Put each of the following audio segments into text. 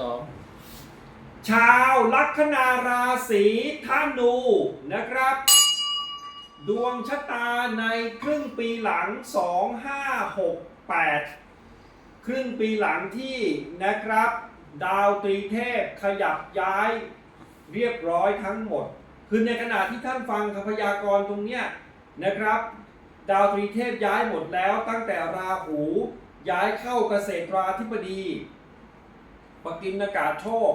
สองชาวลัคนาราศีธนูนะครับ ดวงชะตาในครึ่งปีหลัง 2568 ครึ่งปีหลังที่นะครับ ดาวตรีเทพขยับย้ายเรียบร้อยทั้งหมด คือในขณะที่ท่านฟังคำพยากรณ์ตรงเนี้ยนะครับ ดาวตรีเทพย้ายหมดแล้วตั้งแต่ราหูย้ายเข้าเกษตราธิบดี ปกินอากาศโชค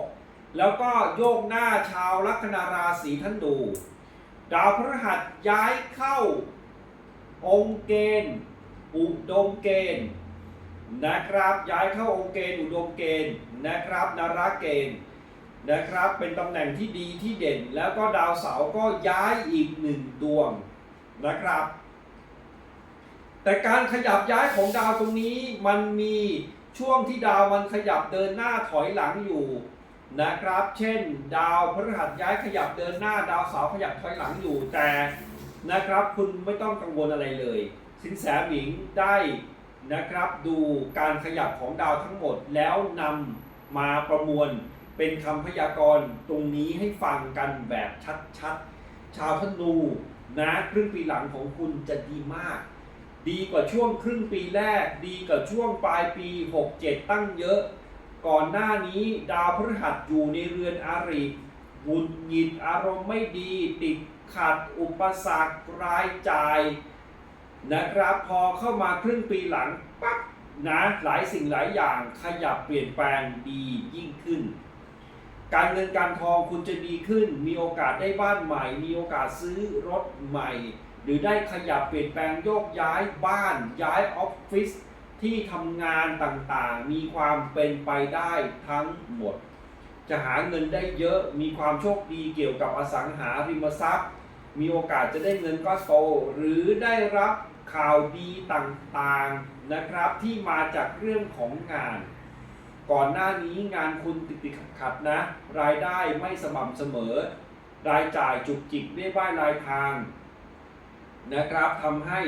แล้วก็โยกหน้าชาวลัคนาราศีท่านดู ดาวพฤหัสย้ายเข้า องค์เกณฑ์อุดมเกณฑ์นะครับย้ายเข้าองค์เกณฑ์อุดมเกณฑ์นะครับนาราเกณฑ์นะครับเป็นตำแหน่งที่ดีที่เด่น แล้วก็ดาวเสาร์ก็ย้ายอีกหนึ่งดวงนะครับ แต่การขยับย้ายของดาวตรงนี้มันมี ช่วงที่ดาวมันขยับเดินหน้าถอยหลังอยู่นะครับ เช่น ดาวพฤหัสย้ายขยับเดินหน้าดาวเสาร์ขยับถอยหลังอยู่แต่นะครับ คุณไม่ต้องกังวลอะไรเลย สินแสหมิงได้นะครับ ดูการขยับของดาวทั้งหมดแล้วนำมาประมวลเป็นคำพยากรณ์ตรงนี้ให้ฟังกันแบบชัดๆ ชาวธนูนะครึ่งปีหลังของคุณจะดีมาก ดีกว่าช่วงครึ่งปีแรก ดีกว่าช่วงปลายปี 67 ตั้งเยอะ ก่อนหน้านี้ดาวพฤหัสอยู่ในเรือนอาริหงุดหงิดอารมณ์ไม่ดีติดขัดอุปสรรครายจ่ายนะครับพอเข้ามาครึ่งปีหลังปั๊บนะหลายสิ่งหลายอย่างขยับเปลี่ยนแปลงดียิ่งขึ้น การเงินการทองคุณจะดีขึ้น มีโอกาสได้บ้านใหม่ มีโอกาสซื้อรถใหม่ หรือได้ขยับเปลี่ยนแปลงโยกย้ายบ้าน ย้ายออฟฟิศที่ทำงานต่างๆ มีความเป็นไปได้ทั้งหมด จะหาเงินได้เยอะมีความโชคดีเกี่ยวกับอสังหาริมทรัพย์ มีโอกาสจะได้เงินก็โต หรือได้รับข่าวดีต่างๆนะครับที่มาจากเรื่องของงาน ก่อนหน้านี้งานคุณติดติดขัดๆนะ รายได้ไม่สม่ำเสมอ รายจ่ายจุกจิกเรียบ้ายรายทาง นะครับทำให้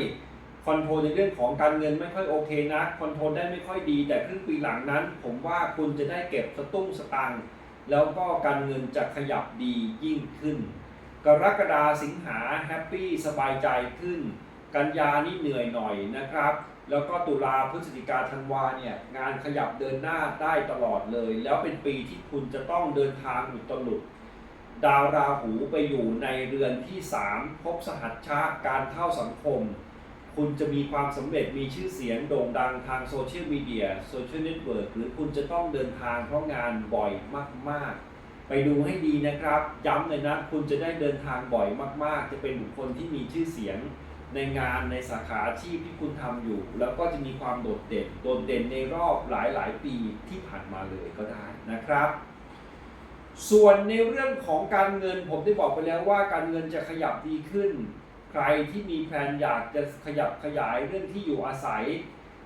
คอนโทรลในเรื่องของการเงินไม่ค่อยโอเคนะคอนโทรลได้ไม่ค่อยดี แต่ครึ่งปีหลังนั้น ผมว่าคุณจะได้เก็บสตุ้งสตังค์แล้วก็การเงินจะขยับดียิ่งขึ้น กรกฎาสิงหาแฮปปี้สบายใจขึ้น กันยานี่เหนื่อยหน่อยนะครับ แล้วก็ตุลาพฤศจิกาธันวาเนี่ยงานขยับเดินหน้าได้ตลอดเลย แล้วเป็นปีที่คุณจะต้องเดินทางอุตลุด ดาวราหูไปอยู่ในเรือนที่3พบสหัชชะการเข้าสังคม คุณจะมีความสำเร็จมีชื่อเสียงโด่งดังทางโซเชียลมีเดียโซเชียลเน็ตเวิร์กหรือคุณจะต้องเดินทางเพราะงานบ่อยมาก ๆ ไปดูให้ดีนะครับ ย้ำเลยนะ คุณจะได้เดินทางบ่อยมาก ๆ จะเป็นบุคคลที่มีชื่อเสียงในงานในสาขาอาชีพที่คุณทำอยู่ แล้วก็จะมีความโดดเด่น โดดเด่นในรอบหลาย ๆ ปีที่ผ่านมาเลยก็ได้นะครับ ส่วนในเรื่องของการเงินผมได้บอกไปแล้วว่าการเงินจะขยับดีขึ้น ใครที่มีแผนอยากจะขยับขยายเรื่องที่อยู่อาศัย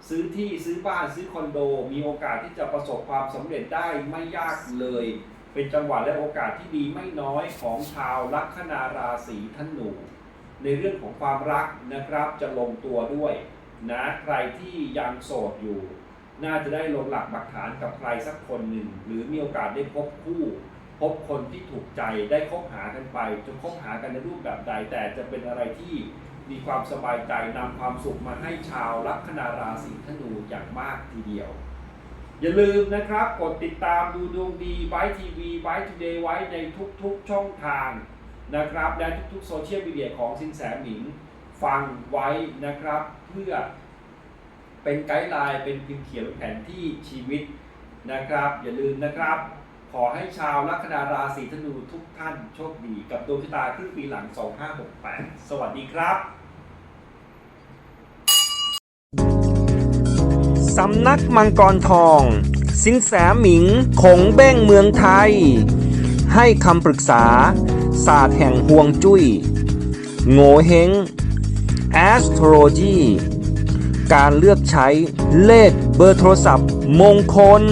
ซื้อที่ซื้อบ้านซื้อคอนโด มีโอกาสที่จะประสบความสำเร็จได้ไม่ยากเลย เป็นจังหวะและโอกาสที่ดีไม่น้อยของชาวลัคนาราศีธนูในเรื่องของความรักนะครับจะลงตัวด้วยนะใครที่ยังโสดอยู่ น่าจะได้ลงหลักปักฐานกับใครสักคนหนึ่ง หรือมีโอกาสได้พบคู่ พบคนที่ถูกใจได้คบหากันไปจะคบหากันในรูปแบบใด แต่จะเป็นอะไรที่มีความสบายใจนำความสุขมาให้ชาวลัคนาราศีธนูอย่างมากทีเดียว อย่าลืมนะครับ กดติดตามดูดวงดีไบทีวีไบทูเดย์ไว้ในทุกๆช่องทางนะครับ และทุกๆโซเชียลมีเดียของสินแสหมิงฟังไว้นะครับเพื่อเป็นไกด์ไลน์เป็นพิมพ์เขียวแผนที่ชีวิตนะครับ อย่าลืมนะครับ ขอให้ชาวลัคนาราศีธนูทุกท่านโชคดีกับดวงชะตาครึ่งปีหลัง 2568 สวัสดีครับ สำนักมังกรทอง สินแสหมิงคงเบ้งเมืองไทย ให้คำปรึกษา ศาสตร์แห่งห่วงจุย้ย โง่เฮง astrology การเลือกใช้เลขเบอร์โทรศัพท์มงคล